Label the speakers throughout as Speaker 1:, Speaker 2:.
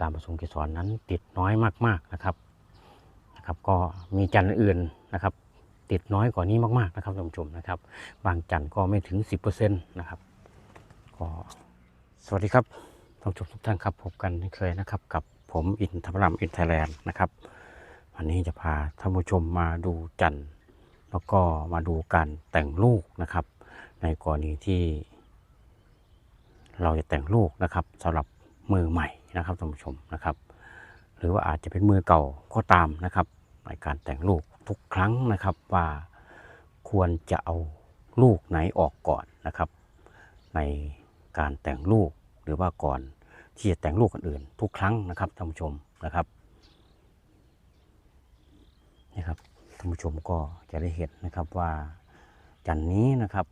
Speaker 1: การผสมเกสรนั้นติดน้อยมากๆนะครับนะครับ ก็มีจันทร์อื่นนะครับ ติดน้อยกว่านี้มากๆนะครับท่านผู้ชมนะครับ บางจันทร์ก็ไม่ถึง 10%นะครับก็สวัสดีครับท่านผู้ชมทุกท่านครับพบกันเช่นเคยนะครับ กับผมอินทพรัมอินไทยแลนด์นะครับวันนี้จะพาท่านผู้ชมมาดูจันทร์แล้วก็มาดูการแต่งลูกนะครับ ในกรณีที่ เราจะแต่งลูกนะครับสำหรับมือใหม่ นะครับท่านผู้ชมนะครับ หรือว่าอาจจะเป็นมือเก่าก็ตามนะครับในการแต่งลูกทุกครั้งนะครับว่าควรจะเอาลูกไหนออกก่อนนะครับ ในการแต่งลูกหรือว่าก่อนที่จะแต่งลูกคนอื่น ทุกครั้งนะครับท่านผู้ชมนะครับนี่ครับท่านผู้ชมก็จะได้เห็นนะครับว่าจันนี้นะครับ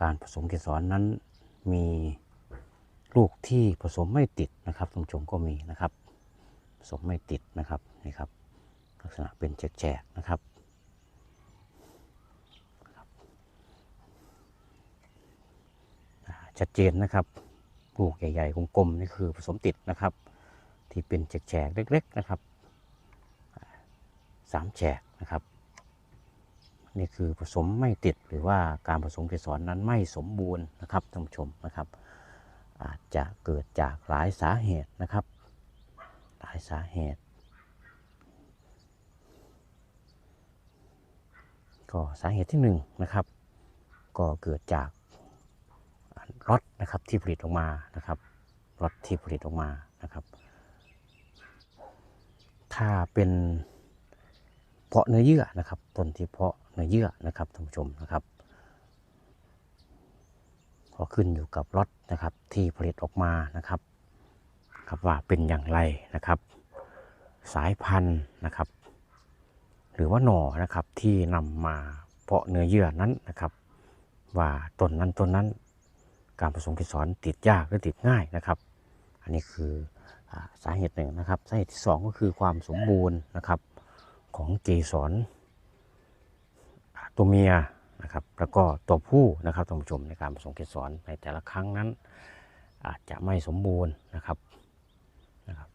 Speaker 1: การผสมเกสรนั้นมี ลูกที่ผสมไม่ติดนะครับท่านผู้ชมก็มีนะครับ ผสมไม่ติดนะครับนี่ครับ ลักษณะเป็นแฉกๆนะครับชัดเจนนะครับลูกใหญ่ๆกลมๆนี่คือผสมติดนะครับ ที่เป็นแฉกๆเล็ก ๆนะครับสามแฉกนะครับนี่คือผสมไม่ติดหรือว่าการผสมเกสรนั้นไม่สมบูรณ์นะครับท่านผู้ชมนะครับ อาจจะเกิดจากหลายสาเหตุนะครับ หลายสาเหตุ ก็สาเหตุที่หนึ่งนะครับ ก็เกิดจากรถนะครับที่ผลิตออกมานะครับรถที่ผลิตออกมานะครับ ถ้าเป็นเพาะเนื้อเยื่อนะครับต้นที่เพาะเนื้อเยื่อนะครับท่านผู้ชมนะครับ ก็ขึ้นอยู่กับรถนะครับที่ผลิตออกมานะครับครับว่าเป็นอย่างไรนะครับ สายพันธุ์นะครับ หรือว่าหน่อนะครับที่นำมาเพาะเนื้อเยื่อนั้นนะครับ ว่าต้นนั้นต้นนั้น การผสมเกสรติดยากหรือติดง่ายนะครับ อันนี้คืออสาเหตุหนึ่งนะครับสาเหตุที่สองก็คือความสมบูรณ์นะครับของเกสรตัวเมีย นะครับ แล้วก็ตัวผู้นะครับท่านผู้ชมในการผสมเกสรในแต่ละครั้งนั้น อาจจะไม่สมบูรณ์นะครับนะครับ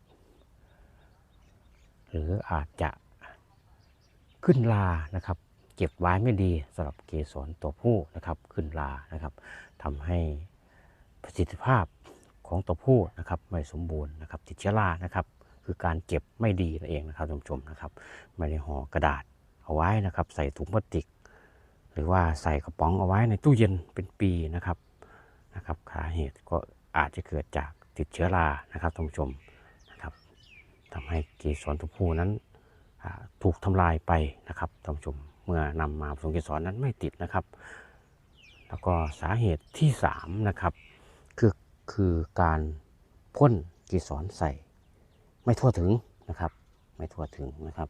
Speaker 1: หรืออาจจะขึ้นลานะครับ เก็บไว้ไม่ดีสำหรับเกสรตัวผู้นะครับขึ้นลานะครับทำให้ประสิทธิภาพของตัวผู้นะครับไม่สมบูรณ์นะครับติดเชื้อรานะครับคือการเก็บไม่ดีนั่นเองนะครับท่านผู้ชมนะครับไม่ได้ห่อกระดาษเอาไว้นะครับ ใส่ถุงพลาสติก หรือว่าใส่กระป๋องเอาไว้ในตู้เย็นเป็นปีนะครับนะครับสาเหตุก็อาจจะเกิดจากติดเชื้อรานะครับท่านผู้ชมนะครับทำให้เกสรตัวผู้นั้นถูกทำลายไปนะครับท่านผู้ชมเมื่อนำมาผสมเกสรนั้นไม่ติดนะครับ แล้วก็สาเหตุที่สามนะครับคือคือการพ่นเกสรใส่ ไม่ทั่วถึงนะครับ ไม่ทั่วถึงนะครับ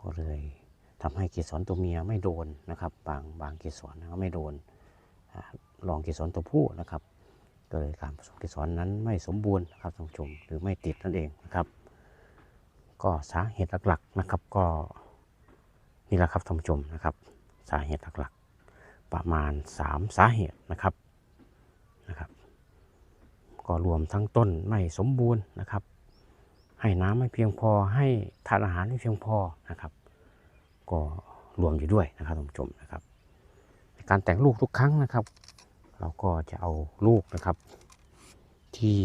Speaker 1: ก็เลย ทำให้เกสรตัวเมียไม่โดนนะครับ บางบางเกสรนะครับไม่โดนลองเกสรตัวผู้นะครับก็เลยการผสมเกสรนั้นไม่สมบูรณ์นะครับท่านผู้ชมหรือไม่ติดนั่นเองนะครับ ก็สาเหตุหลักๆนะครับก็นี่แหละครับท่านผู้ชมนะครับ สาเหตุหลักๆ ประมาณ 3 สาเหตุนะครับนะครับ ก็รวมทั้งต้นไม่สมบูรณ์นะครับ ให้น้ำไม่เพียงพอให้ทานอาหารไม่เพียงพอนะครับ ก็รวมอยู่ด้วยนะครับท่านผู้ชมนะครับ การแต่งลูกทุกครั้งนะครับ เราก็จะเอาลูกนะครับ ที่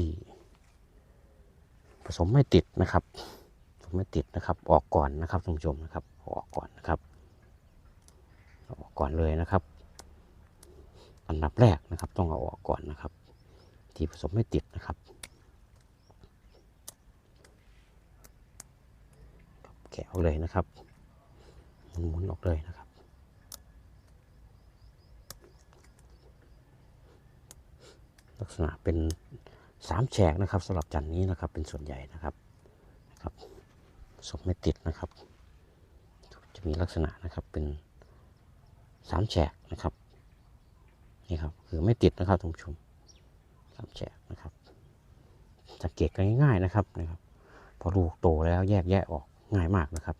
Speaker 1: ผสมไม่ติดนะครับผสมไม่ติดนะครับ ออกก่อนนะครับท่านผู้ชมนะครับออกก่อนนะครับออกก่อนเลยนะครับ อันดับแรกนะครับ ต้องเอาออกก่อนนะครับ ที่ผสมไม่ติดนะครับแกะออกเลยนะครับ หมุนออกเลยนะครับ ลักษณะเป็นสามแฉกนะครับสำหรับจันนี้นะครับเป็นส่วนใหญ่นะครับนะครับผสมไม่ติดนะครับ จะมีลักษณะนะครับเป็นสามแฉกนะครับนี่ครับคือไม่ติดนะครับท่านผู้ชมสามแฉกนะครับสังเกตกันง่ายๆนะครับนะครับ พอลูกโตแล้วแยกแยะออกง่ายมากนะครับ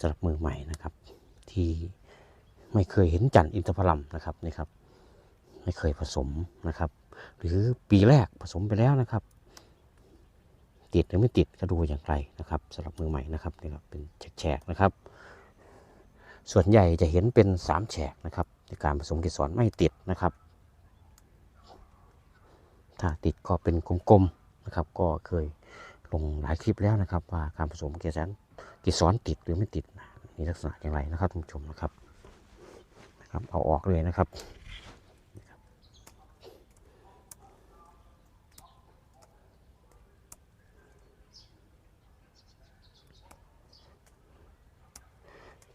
Speaker 1: สำหรับมือใหม่นะครับ ที่ไม่เคยเห็นจันทร์อินทผลัมนะครับนี่ครับ ไม่เคยผสมนะครับ หรือปีแรกผสมไปแล้วนะครับ ติดหรือไม่ติดก็ดูอย่างไรนะครับสำหรับมือใหม่นะครับนี่ครับเป็นแฉกนะครับ ส่วนใหญ่จะเห็นเป็นสามแฉกนะครับในการผสมเกสรไม่ติดนะครับ ถ้าติดก็เป็นกลมๆนะครับ ก็เคยลงหลายคลิปแล้วนะครับ ว่าการผสมเกสร เกสรติดหรือไม่ติดมีลักษณะอย่างไรนะครับท่านผู้ชมนะครับนะครับ เอาออกเลยนะครับ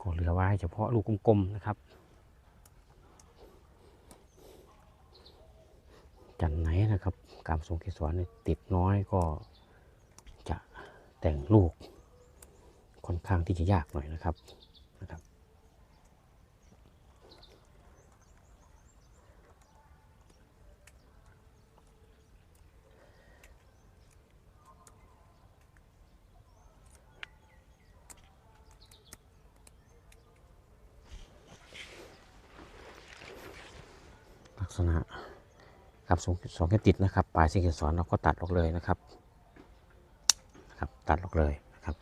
Speaker 1: ก็เหลือไว้เฉพาะลูกกลมๆนะครับ จันไหนนะครับ การผสมเกสรเนี่ยติดน้อยก็จะแต่งลูก ค่อนข้างที่จะยากหน่อยนะครับนะครับ ลักษณะกับสองสองแค่ติดนะครับ ปลายเส้นเกสรเราก็ตัดออกเลยนะครับนะครับตัดออกเลยนะครับ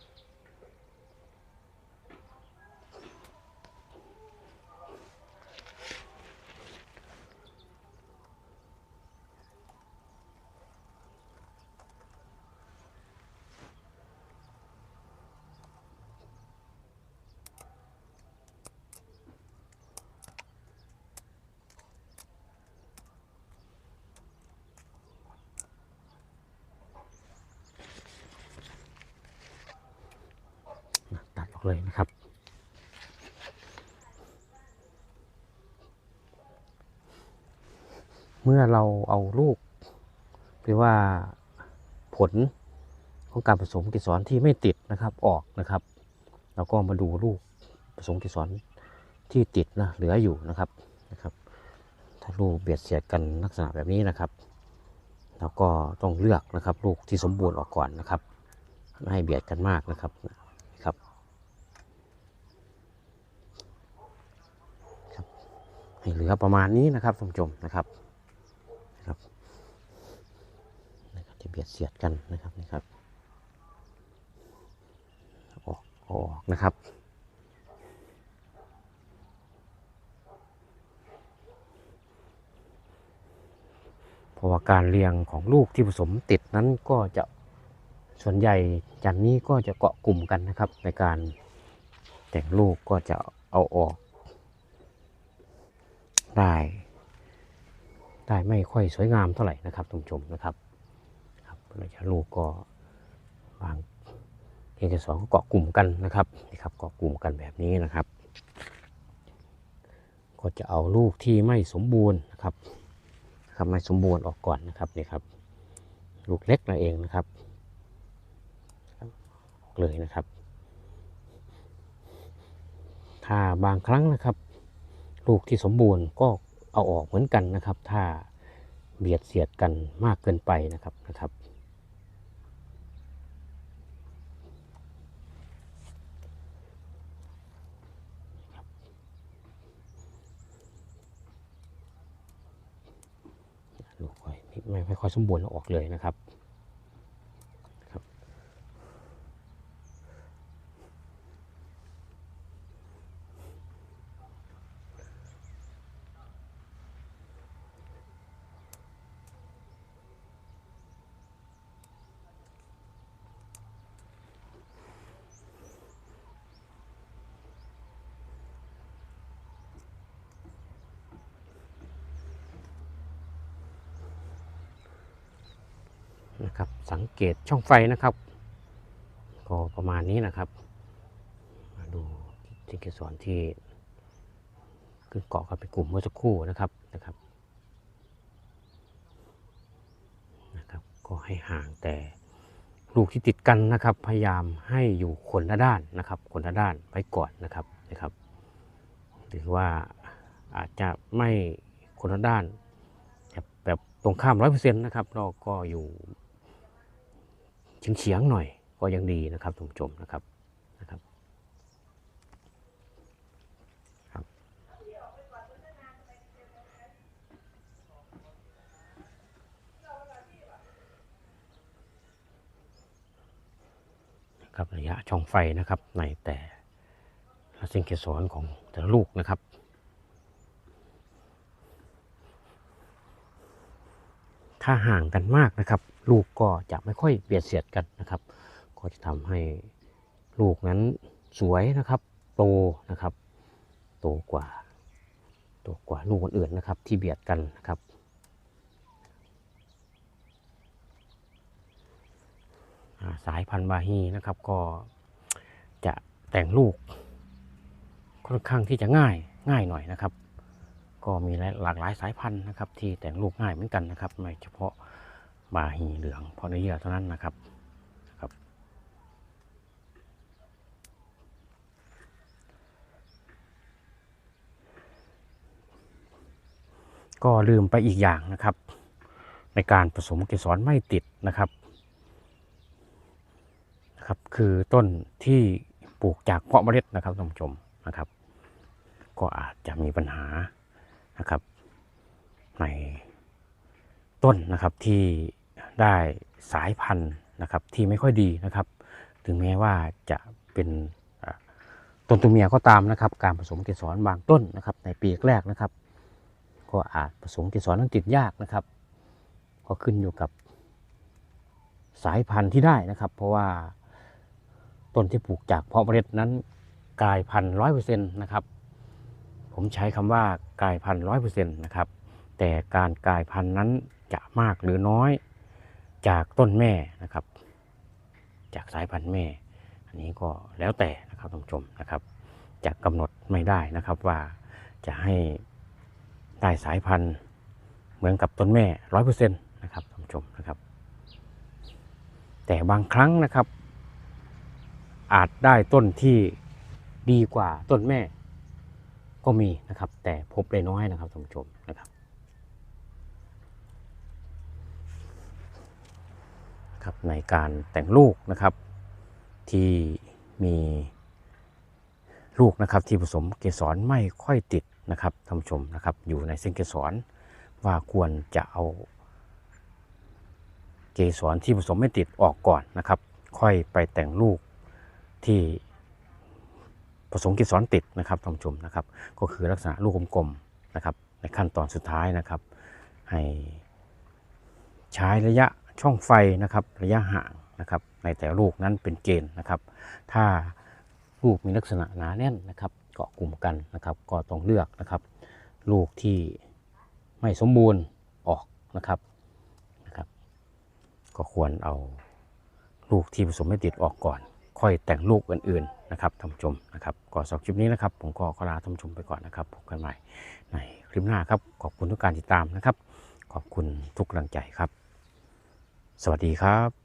Speaker 1: ตั ดออกเลยนะครับ เมื่อเราเอาลูก หรือว่าผลของการผสมเกสรที่ไม่ติดนะครับออกนะครับ เราก็มาดูลูกผสมเกสรที่ติดนะเหลืออยู่นะครับนะครับ ถ้าลูกเบียดเสียดกันลักษณะแบบนี้นะครับเราก็ต้องเลือกนะครับ ลูกที่สมบูรณ์ออกก่อนนะครับ ไม่ให้เบียดกันมากนะครับครับ ให้เหลือประมาณนี้นะครับท่านผู้ชมนะครับนะครับนะครับจะเบียดเสียดกันนะครับนี่ครับออกอออกนะครับเพราะว่าการเรียงของลูกที่ผสมติดนั้นก็จะส่วนใหญ่จันนี้ก็จะเกาะกลุ่มกันนะครับ ในการแต่งลูกก็จะเอาออก ได้ได้ไม่ค่อยสวยงามเท่าไหร่นะครับท่านผู้ชมนะครับครับเราจะลูกก็บางเอกสองก็เกาะกลุ่มกันนะครับนี่ครับเกาะกลุ่มกันแบบนี้นะครับ ก็จะเอาลูกที่ไม่สมบูรณ์นะครับครับไม่สมบูรณ์ออกก่อนนะครับนี่ครับ ลูกเล็กนั่นเองนะครับครับออกเลยนะครับ ถ้าบางครั้งนะครับ ลูกที่สมบูรณ์ก็เอาออกเหมือนกันนะครับ ถ้าเบียดเสียดกันมากเกินไปนะครับนะครับลูกไม่ไม่ค่อยสมบูรณ์เอาออกเลยนะครับ นะครับ สังเกตช่องไฟนะครับ ก็ประมาณนี้นะครับ มาดูที่เกสรที่ขึ้นเกาะกันเป็นกลุ่มเมื่อสักครู่นะครับนะครับนะครับ ก็ให้ห่างแต่ลูกที่ติดกันนะครับ พยายามให้อยู่คนละด้านนะครับคนละด้านไปก่อนนะครับนะครับหรือว่าอาจจะไม่คนละด้านแบบแบบตรงข้ามร้อยเปอร์เซ็นต์นะครับ เราก็อยู่ เฉียงเฉียงหน่อยก็ยังดีนะครับท่านผู้ชมนะครับนะครับครับ ระยะช่องไฟนะครับในแต่ละสิ่งเกสรของแต่ละลูกนะครับาห่างกันมากนะครับลูกก็จะไม่ค่อยเบียดเสียดกันนะครับ ก็จะทำให้ลูกนั้นสวยนะครับโตนะครับ โตกว่าโตกว่าลูกอื่นๆนะครับ ที่เบียดกันนะครับสายพันธุ์บาฮีนะครับก็จะแต่งลูกค่อนข้างที่จะง่ายง่ายหน่อยนะครับ ก็มีหลากหลายสายพันธุ์นะครับ ที่แต่งลูกง่ายเหมือนกันนะครับไม่เฉพาะบาฮีเหลืองเพราะเนื้อเยื่อเท่านั้นนะครับครับก็ลืมไปอีกอย่างนะครับ ในการผสมเกสรไม่ติดนะครับนะครับ คือต้นที่ปลูกจากเพาะเมล็ดนะครับท่านผู้ชมนะครับ ก็อาจจะมีปัญหา นะครับในต้นนะครับที่ได้สายพันธุ์นะครับที่ไม่ค่อยดีนะครับ ถึงแม้ว่าจะเป็นต้นตัวเมียก็ตามนะครับ การผสมเกสรบางต้นนะครับ ในปีแรกนะครับ ก็อาจผสมเกสรนั้นติดยากนะครับ ก็ขึ้นอยู่กับสายพันธุ์ที่ได้นะครับ เพราะว่าต้นที่ปลูกจากเพาะเมล็ดนั้นกลายพันธุ์ร้อยเปอร์เซ็นต์นะครับ ผมใช้คำว่ากลายพันธุ์ร้อยเปอร์เซ็นต์นะครับ แต่การกลายพันธุ์นั้นจะมากหรือน้อยจากต้นแม่นะครับ จากสายพันธุ์แม่ อันนี้ก็แล้วแต่นะครับท่านผู้ชมนะครับจะกำหนดไม่ได้นะครับว่าจะให้ได้สายพันธุ์เหมือนกับต้นแม่ร้อยเปอร์เซ็นต์นะครับท่านผู้ชมนะครับ แต่บางครั้งนะครับ อาจได้ต้นที่ดีกว่าต้นแม่ ก็มีนะครับ แต่พบได้น้อยนะครับท่านผู้ชมนะครับครับในการแต่งลูกนะครับ ที่มีลูกนะครับที่ผสมเกสรไม่ค่อยติดนะครับท่านผู้ชมนะครับ อยู่ในเส้นเกสรว่าควรจะเอา เกสรที่ผสมไม่ติดออกก่อนนะครับ ค่อยไปแต่งลูกที่ ผสมเกสรติดนะครับท่านผู้ชมนะครับ ก็คือลักษณะลูกกลมๆนะครับ ในขั้นตอนสุดท้ายนะครับ ให้ใช้ระยะช่องไฟนะครับ ระยะห่างนะครับ ในแต่ละลูกนั้นเป็นเกณฑ์นะครับ ถ้าลูกมีลักษณะหนาแน่นนะครับเกาะกลุ่มกันนะครับ ก็ต้องเลือกนะครับ ลูกที่ไม่สมบูรณ์ออกนะครับนะครับ ก็ควรเอาลูกที่ผสมไม่ติดออกก่อน ค่อยแต่งลูกอื่นๆ นะครับท่านผู้ชมนะครับก็สำหรับคลิปนี้นะครับ ผมก็ขอลาท่านผู้ชมไปก่อนนะครับพบกันใหม่ในคลิปหน้าครับขอบคุณทุกการติดตามนะครับ ขอบคุณทุกกำลังใจครับ สวัสดีครับ